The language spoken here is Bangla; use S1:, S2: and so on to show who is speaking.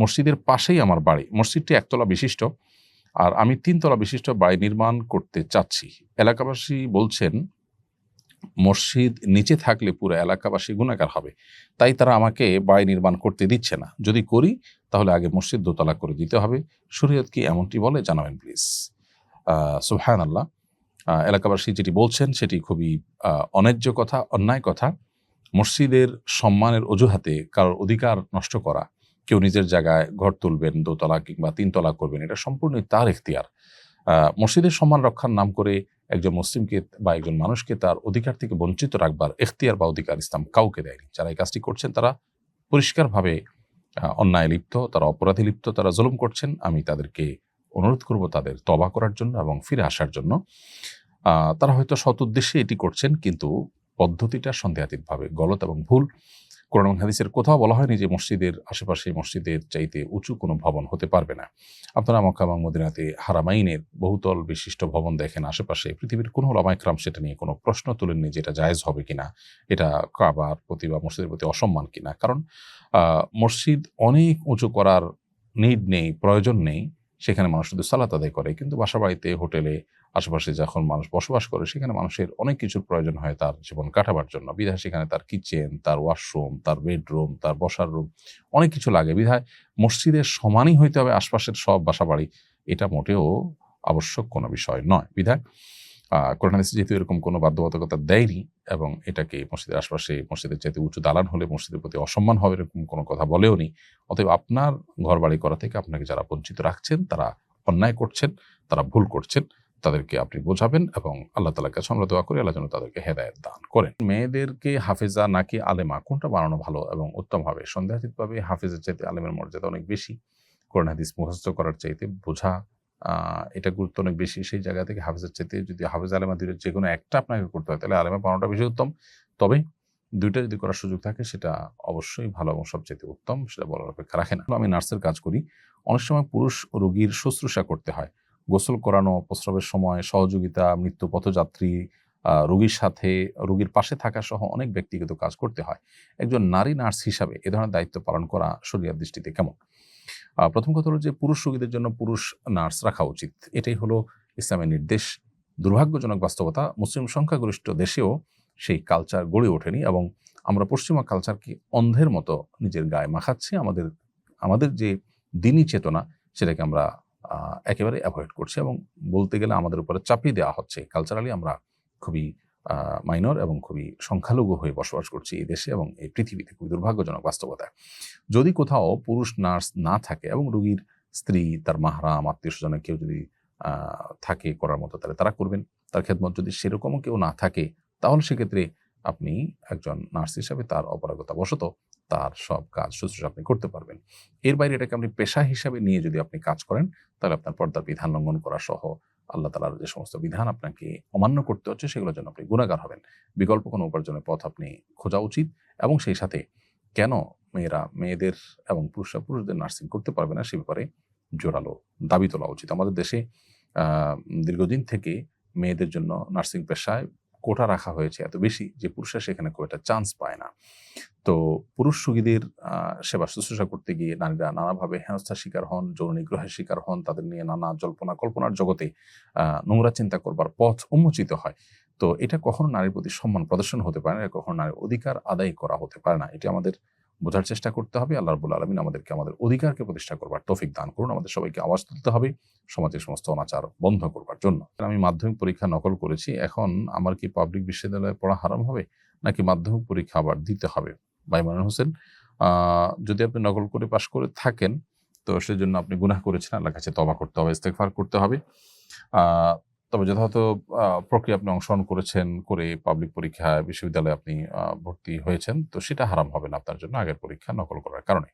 S1: মসজিদের পাশেই আমার বাড়ি। মসজিদটি একতলা বিশিষ্ট আর আমি তিনতলা বিশিষ্ট বাড়ি নির্মাণ করতে চাচ্ছি। এলাকাবাসী বলছেন, মসজিদ নিচে থাকলে পুরো এলাকাবাসী গুণাকার হবে। তাই তারা আমাকে বাড়ি নির্মাণ করতে দিচ্ছে না। যদি করি, তাহলে আগে মসজিদ দোতলা করে দিতে হবে। শরীয়ত কি এমনটি বলে? জানাবেন প্লিজ। সুহান আল্লাহ এলাকাবাসী যেটি বলছেন, সেটি খুবই অন্যায্য কথা, অন্যায় কথা। মসজিদের সম্মানের অজুহাতে কারোর অধিকার নষ্ট করা কেউ নিজের জায়গায় ঘর তুলবেন, দোতলা কিংবা তিনতলা করবেন, এটা সম্পূর্ণই তার এখতিয়ার মসজিদের সম্মান রক্ষার নাম করে একজন মুসলিমকে বা একজন মানুষকে তার অধিকার থেকে বঞ্চিত রাখবার এখতিয়ার বা অধিকার ইসলাম কাউকে দেয়নি। যারা এই কাজটি করছেন, তারা পরিষ্কারভাবে অন্যায় লিপ্ত, তারা অপরাধী লিপ্ত, তারা জুলুম করছেন। আমি তাদেরকে অনুরোধ করব তাদের তবা করার জন্য এবং ফিরে আসার জন্য। তারা হয়তো সৎ উদ্দেশ্যে এটি করছেন, কিন্তু পদ্ধতিটা সন্দেহাতীতভাবে গলত এবং ভুল। কোরআন হাদিসের কোথাও বলা হয়নি যে মসজিদের আশেপাশে মসজিদের চাইতে উঁচু কোনো ভবন হতে পারবে না। আপনারা মক্কা এবং মদিনাতে হারামাইনের বহুতল বিশিষ্ট ভবন দেখেন, আশেপাশে পৃথিবীর কোনো লামাইকরাম সেটা নিয়ে কোনো প্রশ্ন তোলেননি যেটা জায়েজ হবে কিনা, এটা কাবার প্রতি বা মসজিদের প্রতি অসম্মান কিনা। কারণ মসজিদ অনেক উঁচু করার নিড নেই, প্রয়োজন নেই, সেখানে মানুষ শুধু সালাত আদায় করে। কিন্তু বাসা বাড়িতে হোটেলে আশেপাশে যখন মানুষ বসবাস করে সেখানে মানুষের অনেক কিছুর প্রয়োজন হয় তার জীবন কাটাবার জন্য। বিধায় সেখানে তার কিচেন তার ওয়াশরুম তার বেডরুম তার বসার রুম অনেক কিছু লাগে। বিধায় মসজিদের সমানই হইতে হবে আশপাশের সব বাসা বাড়ি এটা মোটেও আবশ্যক কোনো বিষয় নয়। বিধায় আহ, কোরআন হাদিসে যেহেতু এরকম কোনো বাধ্যবাধকতা দেয়নি এবং এটাকে মসজিদের আশপাশে মসজিদের চাইতে উঁচু দালান হলে মসজিদের প্রতি অসম্মান হবে এরকম কোনো কথা বলেও নি। অতএব আপনার ঘর বাড়ি করা থেকে আপনাকে যারা বঞ্চিত রাখছেন তারা অন্যায় করছেন তারা ভুল করছেন। তাদেরকে আপনি বোঝাবেন এবং আল্লাহ তালার কাছে আমরা দোয়া করি, আল্লাহ যেন তাদেরকে হেদায়ত দান করেন। মেয়েদেরকে হাফেজা নাকি আলেমা, কোনটা বানানো ভালো এবং উত্তম হবে সন্দেহাতীতভাবে হাফেজের চাইতে আলেমের মর্যাদা অনেক বেশি। কোরআন, হাদিস মুখস্থ করার চাইতে বোঝা এটা গুরুত্ব অনেক বেশি। সেই জায়গা থেকে হাফেজের চাইতে যদি হাফেজ আলেমা দুইয়ের যে কোনো একটা আপনাকে করতে হয়, তাহলে আলেমা বানানোটা বেশি উত্তম। তবে দুইটা যদি করার সুযোগ থাকে, সেটা অবশ্যই ভালো এবং সবচেয়ে উত্তম, সেটা বলার অপেক্ষা রাখে না। আমি নার্সের কাজ করি। অনেক সময় পুরুষ রোগীর শুশ্রূষা করতে হয়। গোসল করানো, প্রস্রাবের সময় সহযোগিতা, মৃত্যু পথযাত্রী রোগীর সাথে, রোগীর পাশে থাকা সহ অনেক ব্যক্তিগত কাজ করতে হয়। একজন নারী নার্স হিসাবে এ ধরনের দায়িত্ব পালন করা শরীরের দৃষ্টিতে কেমন? প্রথম কথা হলো যে পুরুষ রোগীদের জন্য পুরুষ নার্স রাখা উচিত। এটাই হলো ইসলামের নির্দেশ। দুর্ভাগ্যজনক বাস্তবতা, মুসলিম সংখ্যাগরিষ্ঠ দেশেও সেই কালচার গড়ে ওঠেনি এবং আমরা পশ্চিমা কালচারকে অন্ধের মতো নিজের গায়ে মাখাচ্ছি। আমাদের আমাদের যে দিনই চেতনা, সেটাকে আমরা একেবারে অ্যাভয়েড করছি এবং বলতে গেলে আমাদের উপরে চাপিয়ে দেওয়া হচ্ছে। কালচারালি আমরা খুবই মাইনর এবং খুবই সংখ্যালঘু হয়ে বসবাস করছি এই দেশে এবং এই পৃথিবীতে খুবই দুর্ভাগ্যজনক বাস্তবতা যদি কোথাও পুরুষ নার্স না থাকে এবং রোগীর স্ত্রী, তার মাহরাম আত্মীয় স্বজনের কেউ যদি থাকে করার মতো, তাহলে তারা করবেন। তার খেদমত যদি সেরকমও কেউ না থাকে, তাহলে সেক্ষেত্রে আপনি একজন নার্স হিসাবে তার অপারগতা বশত তার সব কাজ শুশ্রূষা আপনি করতে পারবেন। এর বাইরে এটাকে আপনি পেশা হিসাবে নিয়ে যদি আপনি কাজ করেন, তাহলে আপনার পর্দার বিধান লঙ্ঘন করা সহ আল্লাহ তালার যে সমস্ত বিধান আপনাকে অমান্য করতে হচ্ছে, সেগুলোর জন্য আপনি গুণাগার হবেন। বিকল্প কোনো উপার্জনের পথ আপনি খোঁজা উচিত এবং সেই সাথে কেন মেয়েরা, মেয়েদের এবং পুরুষরা, পুরুষদের নার্সিং করতে পারবে না সে ব্যাপারে জোরালো দাবি তোলা উচিত। আমাদের দেশে দীর্ঘদিন থেকে মেয়েদের জন্য নার্সিং পেশায় কোটা রাখা হয়েছে এত বেশি যে পুরুষরা সেখানে খুব একটা চান্স পায় না। তো পুরুষ রোগীদের সেবা শুশ্রূষা করতে গিয়ে নারীরা নানাভাবে হেনস্থার শিকার হন, যৌন নিগ্রহের শিকার হন, তাদের নিয়ে নানা জল্পনা কল্পনার জগতে নোংরা চিন্তা করবার পথ উন্মোচিত হয়। তো এটা কখনো নারীর প্রতি সম্মান প্রদর্শন হতে পারে না কখনো নারীর অধিকার আদায় করা হতে পারে না। এটি আমাদের বোঝার চেষ্টা করতে হবে। আল্লাহ রবুল আলমিন আমাদেরকে আমাদের অধিকারকে প্রতিষ্ঠা করবার তৌফিক দান করুন। আমাদের সবাইকে আওয়াজ তুলতে হবে সমাজের সমস্ত অনাচার বন্ধ করবার জন্য। আমি মাধ্যমিক পরীক্ষা নকল করেছি। এখন আমার কি পাবলিক বিশ্ববিদ্যালয়ে পড়া হারাম হবে? নাকি মাধ্যমিক পরীক্ষা আবার দিতে হবে? বাইমান হোসেন যদি আপনি নকল করে পাশ করে থাকেন, তো সেজন্য আপনি গুনাহ করেছেন। আল্লাহর কাছে তবা করতে হবে, ইস্তেগফার করতে হবে। তবে যথাযথ প্রক্রিয়া আপনি অংশগ্রহণ করেছেন করে পাবলিক পরীক্ষা, বিশ্ববিদ্যালয়ে আপনি ভর্তি হয়েছেন, তো সেটা হারাম হবে না আপনার জন্য আগের পরীক্ষা নকল করার কারণে।